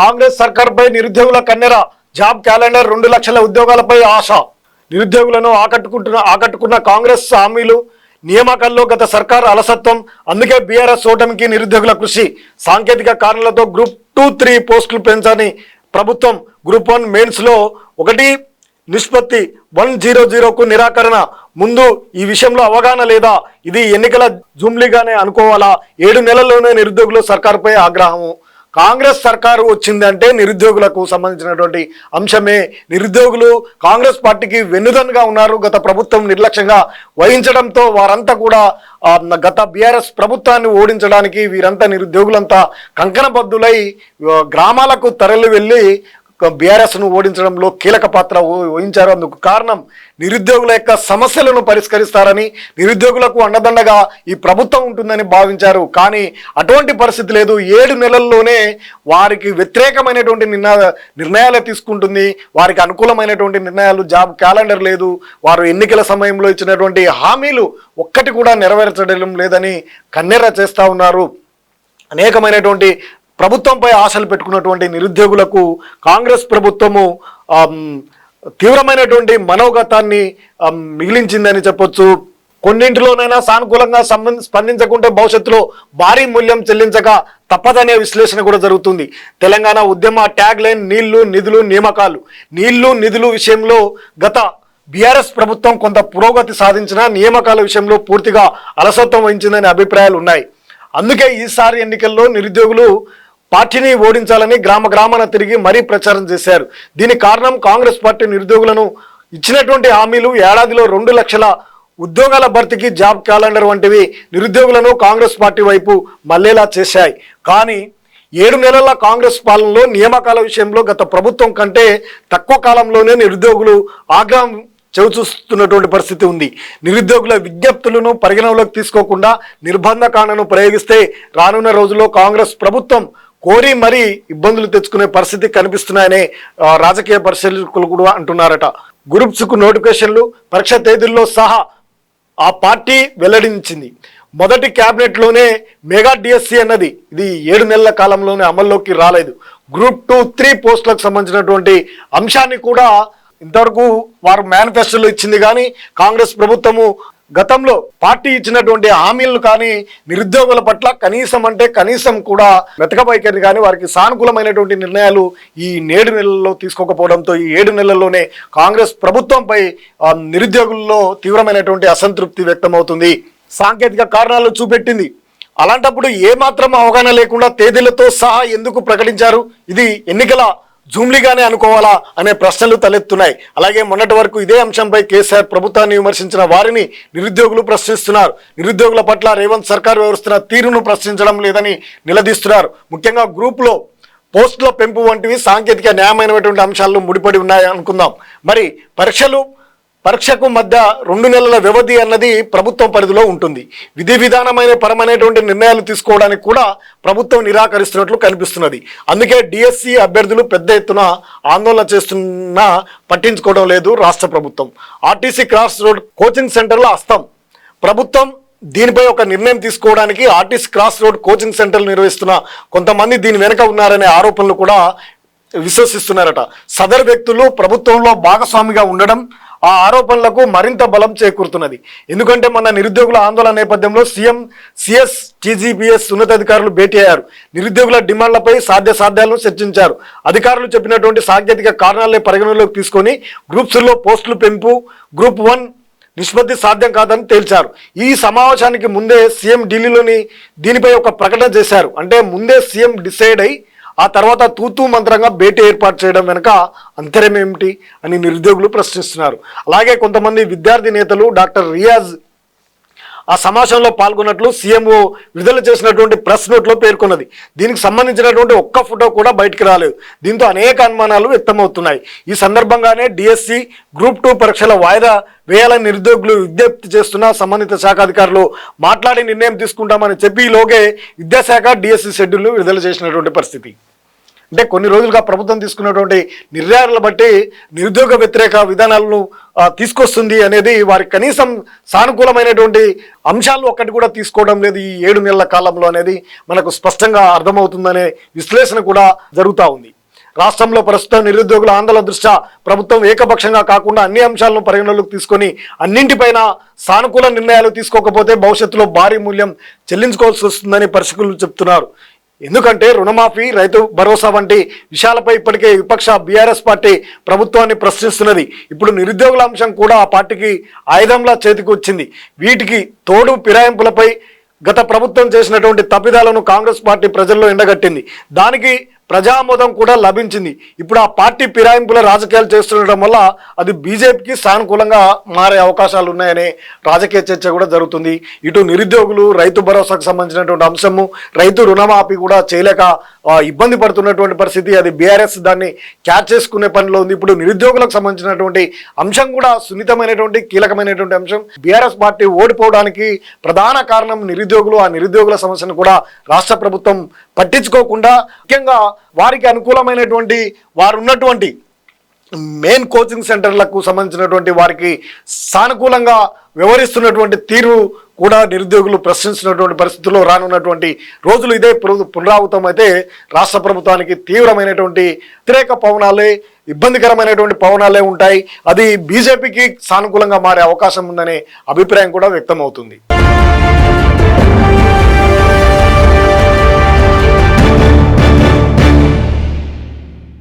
కాంగ్రెస్ సర్కార్పై నిరుద్యోగుల కన్నెర job calendar రెండు లక్షల ఉద్యోగాలపై ఆశ. నిరుద్యోగులను ఆకట్టుకుంటున్న ఆకట్టుకున్న కాంగ్రెస్ హామీలు నియామకాల్లో గత సర్కార్ అలసత్వం అందుకే బీఆర్ఎస్ ఓటమికి నిరుద్యోగుల కృషి. సాంకేతిక కారణాలతో గ్రూప్ టూ త్రీ పోస్టులు పెంచని ప్రభుత్వం గ్రూప్ వన్ మెయిన్స్లో ఒకటి నిష్పత్తి వన్ జీరో జీరోకు నిరాకరణ. ముందు ఈ విషయంలో అవగాహన లేదా? ఇది ఎన్నికల జుమ్లీగానే అనుకోవాలా? ఏడు నెలల్లోనే నిరుద్యోగులు సర్కార్పై ఆగ్రహము. కాంగ్రెస్ సర్కారు వచ్చిందంటే నిరుద్యోగులకు సంబంధించినటువంటి అంశమే. నిరుద్యోగులు కాంగ్రెస్ పార్టీకి వెన్నుదన్నుగా ఉన్నారు. గత ప్రభుత్వం నిర్లక్ష్యంగా వహించడంతో వారంతా కూడా గత బీఆర్ఎస్ ప్రభుత్వాన్ని ఓడించడానికి వీరంతా నిరుద్యోగులంతా కంకణబద్దులై గ్రామాలకు తరలి వెళ్ళి బీఆర్ఎస్ను ఓడించడంలో కీలక పాత్ర వహించారు. అందుకు కారణం నిరుద్యోగుల యొక్క సమస్యలను పరిష్కరిస్తారని నిరుద్యోగులకు అండదండగా ఈ ప్రభుత్వం ఉంటుందని భావించారు. కానీ అటువంటి పరిస్థితి లేదు. ఏడు నెలల్లోనే వారికి వ్యతిరేకమైనటువంటి నిర్ణయ నిర్ణయాలు తీసుకుంటుంది. వారికి అనుకూలమైనటువంటి నిర్ణయాలు జాబ్ క్యాలెండర్ లేదు. వారు ఎన్నికల సమయంలో ఇచ్చినటువంటి హామీలు ఒక్కటి కూడా నెరవేర్చడం లేదని కన్నెర్ర చేస్తా ఉన్నారు. అనేకమైనటువంటి ప్రభుత్వంపై ఆశలు పెట్టుకున్నటువంటి నిరుద్యోగులకు కాంగ్రెస్ ప్రభుత్వము తీవ్రమైనటువంటి మనోగతాన్ని మిగిలించిందని చెప్పొచ్చు. కొన్నింటిలోనైనా సానుకూలంగా సంబంధ స్పందించకుంటే భవిష్యత్తులో భారీ మూల్యం చెల్లించక తప్పదనే విశ్లేషణ కూడా జరుగుతుంది. తెలంగాణ ఉద్యమ ట్యాగ్ లైన్ నీళ్ళు నిధులు నియామకాలు. నీళ్ళు నిధులు విషయంలో గత బీఆర్ఎస్ ప్రభుత్వం కొంత పురోగతి సాధించిన నియామకాల విషయంలో పూర్తిగా అలసత్వం వహించిందనే అభిప్రాయాలు ఉన్నాయి అందుకే ఈసారి ఎన్నికల్లో నిరుద్యోగులు పార్టీని ఓడించాలని గ్రామ గ్రామాన తిరిగి మరీ ప్రచారం చేశారు. దీనికి కారణం కాంగ్రెస్ పార్టీ నిరుద్యోగులను ఇచ్చినటువంటి హామీలు ఏడాదిలో రెండు లక్షల ఉద్యోగాల భర్తీకి జాబ్ క్యాలెండర్ వంటివి నిరుద్యోగులను కాంగ్రెస్ పార్టీ వైపు మళ్ళేలా చేశాయి. కానీ ఏడు నెలల కాంగ్రెస్ పాలనలో నియామకాల విషయంలో గత ప్రభుత్వం కంటే తక్కువ కాలంలోనే నిరుద్యోగులు ఆగ్రహం చవిచూస్తున్నటువంటి పరిస్థితి ఉంది. నిరుద్యోగుల విజ్ఞప్తులను పరిగణనలోకి తీసుకోకుండా నిర్బంధకాండను ప్రయోగిస్తే రానున్న రోజుల్లో కాంగ్రెస్ ప్రభుత్వం కోరి మరీ ఇబ్బందులు తెచ్చుకునే పరిస్థితి కనిపిస్తున్నాయని రాజకీయ పరిశీలకులు కూడా అంటున్నారట. గ్రూప్స్కు నోటిఫికేషన్లు పరీక్ష తేదీల్లో సహా ఆ పార్టీ వెల్లడించింది. మొదటి క్యాబినెట్లోనే మెగా డిఎస్సి అన్నది ఇది ఏడు నెలల కాలంలోనే అమల్లోకి రాలేదు. గ్రూప్ టూ త్రీ పోస్టులకు సంబంధించినటువంటి అంశాన్ని కూడా ఇంతవరకు వారు మేనిఫెస్టోలో ఇచ్చింది కానీ కాంగ్రెస్ ప్రభుత్వము గతంలో పార్టీ ఇచ్చినటువంటి హామీలను కానీ నిరుద్యోగుల పట్ల కనీసం అంటే కనీసం కూడా వెతకబైకని కానీ వారికి సానుకూలమైనటువంటి నిర్ణయాలు ఈ నేడు నెలల్లో తీసుకోకపోవడంతో ఈ ఏడు నెలల్లోనే కాంగ్రెస్ ప్రభుత్వంపై నిరుద్యోగుల్లో తీవ్రమైనటువంటి అసంతృప్తి వ్యక్తమవుతుంది. సాంకేతిక కారణాలు చూపెట్టింది. అలాంటప్పుడు ఏమాత్రం అవగాహన లేకుండా తేదీలతో సహా ఎందుకు ప్రకటించారు? ఇది ఎన్నికల జూమ్లీగానే అనుకోవాలా అనే ప్రశ్నలు తలెత్తున్నాయి. అలాగే మొన్నటి వరకు ఇదే అంశంపై కేసీఆర్ ప్రభుత్వాన్ని విమర్శించిన వారిని నిరుద్యోగులు ప్రశ్నిస్తున్నారు. నిరుద్యోగుల పట్ల రేవంత్ సర్కార్ వ్యవహరిస్తున్న తీరును ప్రశ్నించడం లేదని నిలదీస్తున్నారు. ముఖ్యంగా గ్రూప్లో పోస్టుల పెంపు వంటివి సాంకేతిక న్యాయమైనటువంటి అంశాల్లో ముడిపడి ఉన్నాయి అనుకుందాం మరి పరీక్షలు పరీక్షకు మధ్య రెండు నెలల వ్యవధి అన్నది ప్రభుత్వం పరిధిలో ఉంటుంది. విధి విధానమైన పరమైనటువంటి నిర్ణయాలు తీసుకోవడానికి కూడా ప్రభుత్వం నిరాకరిస్తున్నట్లు కనిపిస్తున్నది. అందుకే డిఎస్సి అభ్యర్థులు పెద్ద ఎత్తున ఆందోళన చేస్తున్నా పట్టించుకోవడం లేదు రాష్ట్ర ప్రభుత్వం. ఆర్టీసీ క్రాస్ రోడ్ కోచింగ్ సెంటర్లో అస్తం ప్రభుత్వం దీనిపై ఒక నిర్ణయం తీసుకోవడానికి ఆర్టీసీ క్రాస్ రోడ్ కోచింగ్ సెంటర్లు నిర్వహిస్తున్న కొంతమంది దీని వెనుక ఉన్నారనే ఆరోపణలు కూడా విశ్వసిస్తున్నారట. సదరు వ్యక్తులు ప్రభుత్వంలో భాగస్వామిగా ఉండడం ఆ ఆరోపణలకు మరింత బలం చేకూరుతున్నది. ఎందుకంటే మన నిరుద్యోగుల ఆందోళన నేపథ్యంలో సీఎం సిఎస్ టీజీపీఎస్ ఉన్నతాధికారులు భేటీ అయ్యారు. నిరుద్యోగుల డిమాండ్లపై సాధ్య సాధ్యాలను చర్చించారు. అధికారులు చెప్పినటువంటి సాంకేతిక కారణాలే పరిగణనలోకి తీసుకొని గ్రూప్స్లో పోస్టులు పెంపు గ్రూప్ వన్ నిష్పత్తి సాధ్యం కాదని తేల్చారు. ఈ సమావేశానికి ముందే సీఎం ఢిల్లీలోని దీనిపై ఒక ప్రకటన చేశారు. అంటే ముందే సీఎం డిసైడ్ అయి ఆ తర్వాత తూతూ మంత్రంగా భేటీ ఏర్పాటు చేయడం వెనుక అంతరం ఏమిటి అని నిరుద్యోగులు ప్రశ్నిస్తున్నారు. అలాగే కొంతమంది విద్యార్థి నేతలు డాక్టర్ రియాజ్ ఆ సమావేశంలో పాల్గొన్నట్లు సీఎంఓ విడుదల చేసినటువంటి ప్రెస్ నోట్లో పేర్కొన్నది. దీనికి సంబంధించినటువంటి ఒక్క ఫోటో కూడా బయటికి రాలేదు. దీంతో అనేక అనుమానాలు వ్యక్తమవుతున్నాయి. ఈ సందర్భంగానే డిఎస్సి గ్రూప్ టూ పరీక్షల వాయిదా వేయాలని నిరుద్యోగులు విజ్ఞప్తి చేస్తున్న సంబంధిత శాఖ అధికారులు మాట్లాడి నిర్ణయం తీసుకుంటామని చెప్పి ఈలోగే విద్యాశాఖ డిఎస్సి షెడ్యూల్ను విడుదల చేసినటువంటి పరిస్థితి. అంటే కొన్ని రోజులుగా ప్రభుత్వం తీసుకున్నటువంటి నిర్ణయాలను బట్టి నిరుద్యోగ వ్యతిరేక విధానాలను తీసుకొస్తుంది అనేది వారి కనీసం సానుకూలమైనటువంటి అంశాలు ఒక్కటి కూడా తీసుకోవడం లేదు ఈ ఏడు నెలల కాలంలో అనేది మనకు స్పష్టంగా అర్థమవుతుందనే విశ్లేషణ కూడా జరుగుతూ ఉంది. రాష్ట్రంలో ప్రస్తుతం నిరుద్యోగుల ఆందోళన దృష్ట్యా ప్రభుత్వం ఏకపక్షంగా కాకుండా అన్ని అంశాలను పరిగణలోకి తీసుకొని అన్నింటిపైన సానుకూల నిర్ణయాలు తీసుకోకపోతే భవిష్యత్తులో భారీ మూల్యం చెల్లించుకోవాల్సి వస్తుందని పరిశీలకులు చెప్తున్నారు. ఎందుకంటే రుణమాఫీ రైతు భరోసా వంటి విషయాలపై ఇప్పటికే విపక్ష బీఆర్ఎస్ పార్టీ ప్రభుత్వాన్ని ప్రశ్నిస్తున్నది. ఇప్పుడు నిరుద్యోగుల అంశం కూడా ఆ పార్టీకి ఆయుధంలా చేతికి వచ్చింది. వీటికి తోడు ఫిరాయింపులపై గత ప్రభుత్వం చేసినటువంటి తప్పిదాలను కాంగ్రెస్ పార్టీ ప్రజల్లో ఎండగట్టింది. దానికి ప్రజామోదం కూడా లభించింది. ఇప్పుడు ఆ పార్టీ ఫిరాయింపుల రాజకీయాలు చేస్తుండటం వల్ల అది బీజేపీకి సానుకూలంగా మారే అవకాశాలు ఉన్నాయనే రాజకీయ చర్చ కూడా జరుగుతుంది. ఇటు నిరుద్యోగులు రైతు భరోసాకు సంబంధించినటువంటి అంశము రైతు రుణమాఫీ కూడా చేయలేక ఇబ్బంది పడుతున్నటువంటి పరిస్థితి అది బీఆర్ఎస్ దాన్ని క్యాచ్ చేసుకునే పనిలో ఉంది. ఇప్పుడు నిరుద్యోగులకు సంబంధించినటువంటి అంశం కూడా సున్నితమైనటువంటి కీలకమైనటువంటి అంశం. బీఆర్ఎస్ పార్టీ ఓడిపోవడానికి ప్రధాన కారణం నిరుద్యోగులు. ఆ నిరుద్యోగుల సమస్యను కూడా రాష్ట్ర ప్రభుత్వం పట్టించుకోకుండా ముఖ్యంగా వారికి అనుకూలమైనటువంటి వారు ఉన్నటువంటి మెయిన్ కోచింగ్ సెంటర్లకు సంబంధించినటువంటి వారికి సానుకూలంగా వ్యవహరిస్తున్నటువంటి తీరు కూడా నిరుద్యోగులు ప్రశ్నించినటువంటి పరిస్థితుల్లో రానున్నటువంటి రోజులు ఇదే పునరావృతం అయితే రాష్ట్ర ప్రభుత్వానికి తీవ్రమైనటువంటి వ్యతిరేక పవనాలే ఇబ్బందికరమైనటువంటి పవనాలే ఉంటాయి. అది బీజేపీకి సానుకూలంగా మారే అవకాశం ఉందనే అభిప్రాయం కూడా వ్యక్తమవుతుంది.